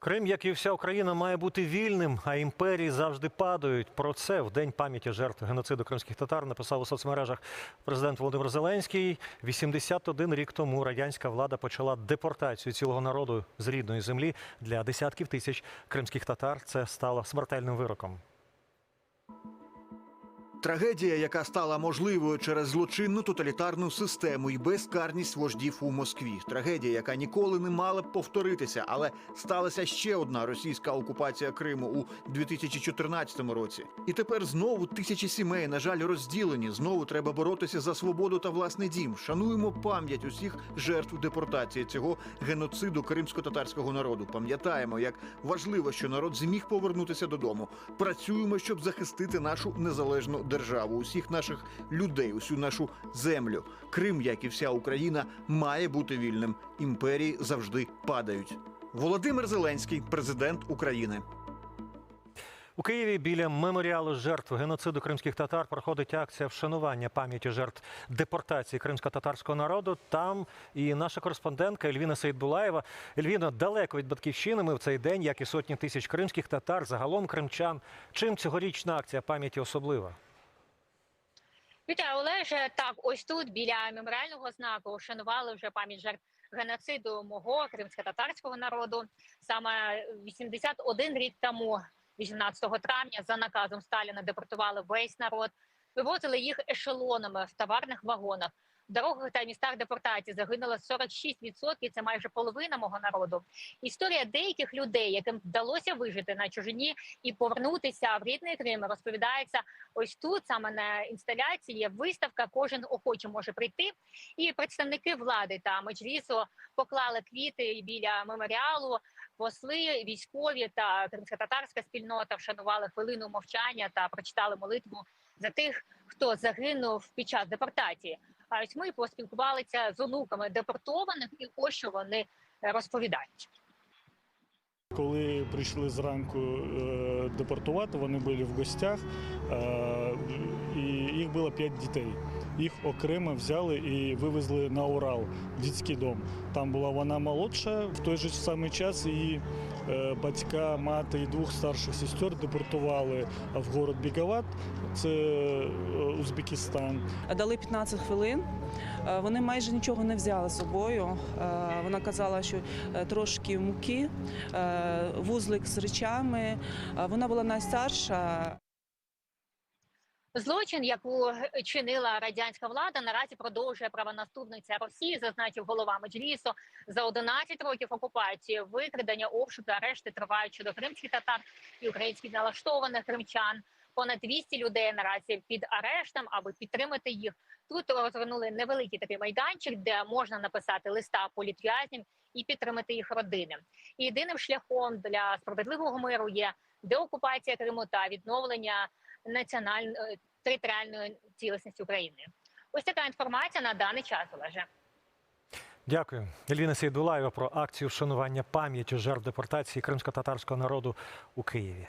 Крим, як і вся Україна, має бути вільним, а імперії завжди падають. Про це в день пам'яті жертв геноциду кримських татар написав у соцмережах президент Володимир Зеленський. 81 рік тому радянська влада почала депортацію цілого народу з рідної землі для десятків тисяч кримських татар. Це стало смертельним вироком. Трагедія, яка стала можливою через злочинну тоталітарну систему і безкарність вождів у Москві. Трагедія, яка ніколи не мала б повторитися, але сталася ще одна російська окупація Криму у 2014 році. І тепер знову тисячі сімей, на жаль, розділені. Знову треба боротися за свободу та власний дім. Шануємо пам'ять усіх жертв депортації цього геноциду кримсько-татарського народу. Пам'ятаємо, як важливо, що народ зміг повернутися додому. Працюємо, щоб захистити нашу незалежну державу, усіх наших людей, усю нашу землю. Крим, як і вся Україна, має бути вільним. Імперії завжди падають. Володимир Зеленський, президент України. У Києві біля меморіалу жертв геноциду кримських татар проходить акція вшанування пам'яті жертв депортації кримсько-татарського народу. Там і наша кореспондентка Ельвіна Сейдбулаєва. Ельвіна далеко від батьківщини. Ми в цей день, як і сотні тисяч кримських татар, загалом кримчан. Чим цьогорічна акція пам'яті особлива? Вітаю, Олеже. Так, ось тут біля меморіального знаку вшанували вже пам'ять жертв геноциду мого кримсько-татарського народу. Саме 81 рік тому, 18 травня, за наказом Сталіна депортували весь народ, вивозили їх ешелонами в товарних вагонах. Дорогах та містах депортації загинуло 46%, Це майже половина мого народу. Історія деяких людей, яким вдалося вижити на чужині і повернутися в рідний Крим, розповідається ось тут. Саме на інсталяції є виставка. Кожен охоче може прийти. І представники влади та меджлісу поклали квіти біля меморіалу. Посли, військові та кримсько-татарська спільнота вшанували хвилину мовчання та прочитали молитву за тих, хто загинув під час депортації. Ось ми поспілкувалися з онуками депортованих, і ось що вони розповідають. Коли прийшли зранку е, депортувати, вони були в гостях, е, і їх було п'ять дітей. Їх окремо взяли і вивезли на Урал, в дитячий дом. Там була вона молодша. В той же самий час її е, батька, мати і двох старших сестер депортували в город Біговат, це Узбекистан. дали 15 хвилин. Вони майже нічого не взяли з собою. Вона казала, що трошки муки, вузлик з речами. Вона була найстарша. Злочин, яку чинила радянська влада, наразі продовжує правонаступниця Росії, зазначив голова Меджлісу. За 11 років окупації викрадення, обшуки, арешти тривають щодо кримських татар і українських налаштованих кримчан. Понад 200 людей наразі під арештом, аби підтримати їх. Тут розвернули невеликий такий майданчик, де можна написати листа політв'язням і підтримати їх родини. І єдиним шляхом для справедливого миру є деокупація Криму та відновлення національної територіальної цілісності України. Ось така інформація на даний час Олеже. Дякую. Ельвіна Сейдулаєва про акцію вшанування пам'яті жертв депортації кримсько-татарського народу у Києві.